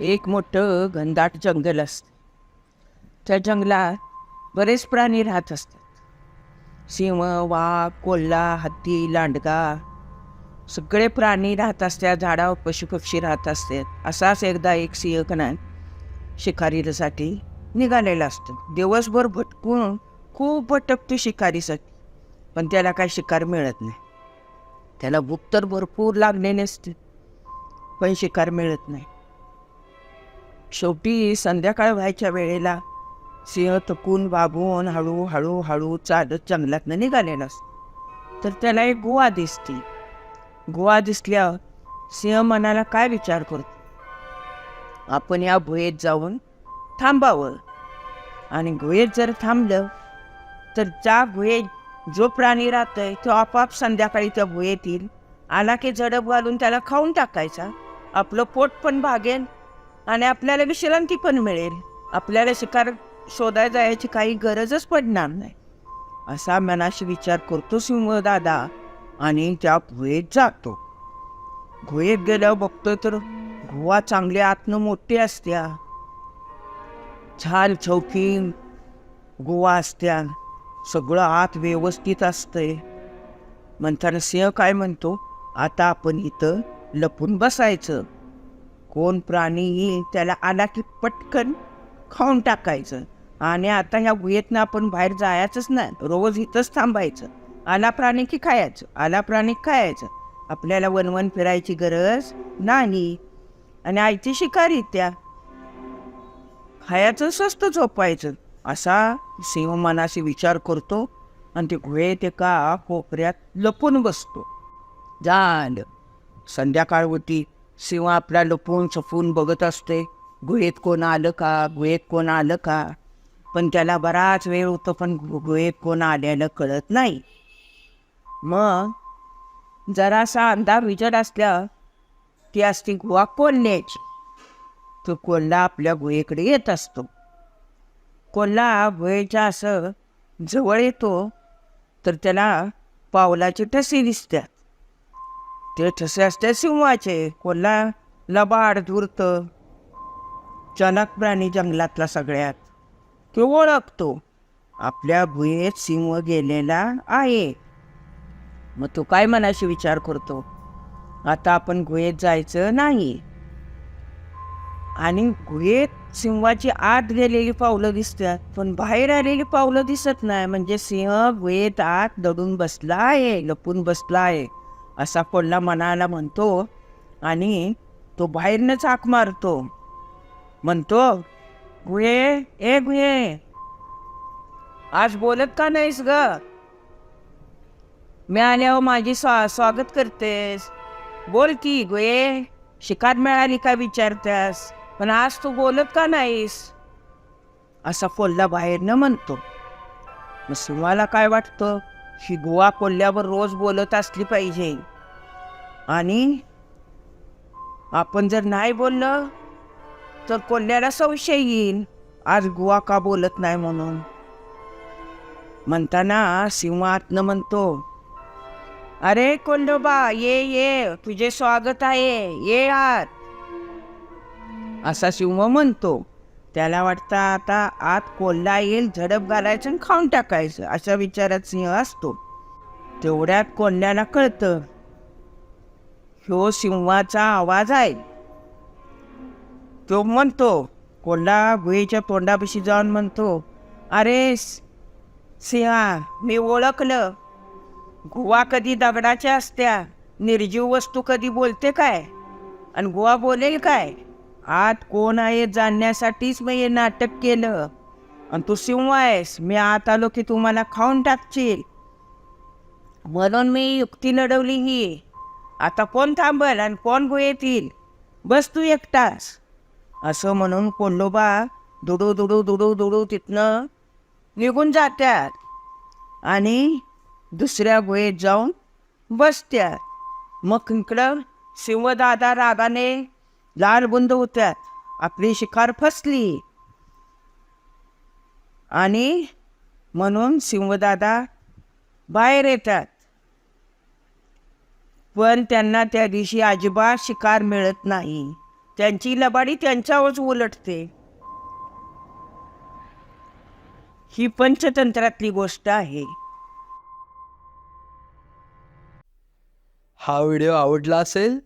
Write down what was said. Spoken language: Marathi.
एक मोठं घनदाट जंगल असतं. त्या जंगलात बरेच प्राणी राहत असतात. सिंह वाघ कोल्हा हत्ती लांडगा सगळे प्राणी राहत असतात झाडावर पशुपक्षी राहत असतात. असाच एकदा एक सिंह कणा शिकारीसाठी निघालेलं असतं. दिवसभर भटकून खूप भटकतो शिकारीसाठी पण त्याला काही शिकार मिळत नाही. त्याला भूक तर भरपूर लागलेली असते पण शिकार मिळत नाही. शेवटी संध्याकाळ व्हायच्या वेळेला सिंह थकून बाबून हळू हळू हळू चालत जंगलातनं निघालेला असतो. तर त्याला एक गुहा दिसते. गुहा दिसल्यावर सिंह मनाला काय विचार करतो? आपण या भुयेत जाऊन थांबावं. आणि गुहेत जर थांबलं तर त्या गुहेत जो प्राणी राहतोय तो आपाप संध्याकाळी त्या गुहेत येईल. आला की झडप घालून त्याला खाऊन टाकायचा. आपलं पोट पण भागेल आणि आपल्याला विश्रांती पण मिळेल. आपल्याला शिकार शोधायला जायची काही गरजच पडणार नाही. असा मनाशी विचार करतो सिंह दादा आणि त्या गुहेत जातो. गुहेत गेल्यावर बघतोय तर गुहा चांगली आतनं मोठी असत्या. छान चौकी गुहा असत्या सगळं आत व्यवस्थित असतंय. म्हणताना सिंह काय म्हणतो? आता आपण इथं लपून बसायचं. कोण प्राणी येईल त्याला आला की पटकन खाऊन टाकायचं. आणि आता ह्या गुहेतनं आपण बाहेर जायचंच नाही. रोज इथंच थांबायचं. आला प्राणी की खायचं? आला प्राणी खायचं? आपल्याला वनवन फिरायची गरज नाही. आणि आईची शिकारी त्या खायचं स्वस्त झोपायचं. असा सिंह मनाशी विचार करतो आणि ते गुहे ते का कोपऱ्यात लपून बसतो. झालं संध्याकाळ होती सिंह आपला लपून छपून बघत असते. गुहेत कोण आलं का? गुहेत कोण आलं का? पण त्याला बराच वेळ होतो पण गुहेत कोण आल्यानं कळत नाही. मग जरासा अंधार विचार असल्या ती असती गुहा कोल्ह्याची तो कोल्हा आपल्या गुहेकडे येत असतो. कोल्हा गुहेच्या असं जवळ येतो तर त्याला पावलाचे ठसे दिसतात. ते ठसे असतात सिंहाचे. कोल्हा लबाड धूर्त चनक प्राणी जंगलातला सगळ्यात. तो ओळखतो. आपल्या भुयेत सिंह गेलेला आहे. मग तो काय मनाशी विचार करतो? आता आपण गुहेत जायचं नाही. आणि गुहेत सिंहाची आत गेलेली पावलं दिसतात. पण बाहेर आलेली पावलं दिसत नाही. म्हणजे सिंह गुहेत आत दडून बसला आहे लपून बसला आहे असा कोल्हा मनाला म्हणतो आणि तो बाहेरनं हाक मारतो. म्हणतो गुहे ए गुहे आज बोलत का नाहीस ग? मी आल्यावर माझी स्वा स्वागत करतेस. बोल की गुहे शिकार मिळाली का विचारतेस? पण आज तू बोलत का नाहीस? असा कोल्हा बाहेरनं म्हणतो. मग सिंहाला काय वाटतं? ही गोवा कोल्ह्यावर रोज बोलत असली पाहिजे. आणि आपण जर नाही बोललं तर कोल्ह्याला संशय येईल. आज गोवा का बोलत नाही म्हणून? म्हणताना सिंह आतनं म्हणतो अरे कोल्डोबा ये ये तुझे स्वागत आहे. ये आत. असा सिंह म्हणतो. त्याला वाटतं आता आत कोल्हा येईल झडप घालायचं आणि खाऊन टाकायचं अशा विचारात सिंह असतो. तेवढ्यात कोल्ह्याला कळतं ह्यो सिंहाचा आवाज आहे. तो म्हणतो कोल्हा गुहेच्या तोंडापाशी जाऊन म्हणतो अरे सिंहा मी ओळखलं. गुवा कधी दगडाच्या असत्या निर्जीव वस्तू कधी बोलते काय? आणि गुवा बोलेल काय? आत कोण आहे जाणण्यासाठीच मी हे नाटक केलं. आणि तू सिंह आहेस मी आत आलो की तू मला खाऊन टाकशील. म्हणून मी युक्ती लढवली ही. आता कोण थांबल आणि कोण गुहेत येईल बस तू एकटाच. असं म्हणून कोंडोबा दुडू दुडू दुडू दुडू तिथनं निघून जात्यात. आणि दुसऱ्या गुहेत जाऊन बसत्यात. मग इकडं सिंहदादा रागाने लाल बुंद होत्यात आपली शिकार फसली. आणि म्हणून सिंहदादा बाहेर येतात. पण त्यांना त्या दिवशी अजिबात शिकार मिळत नाही. त्यांची लबाडी त्यांच्यावरच उलटते. ही पंचतंत्रातली गोष्ट आहे. हा व्हिडिओ आवडला असेल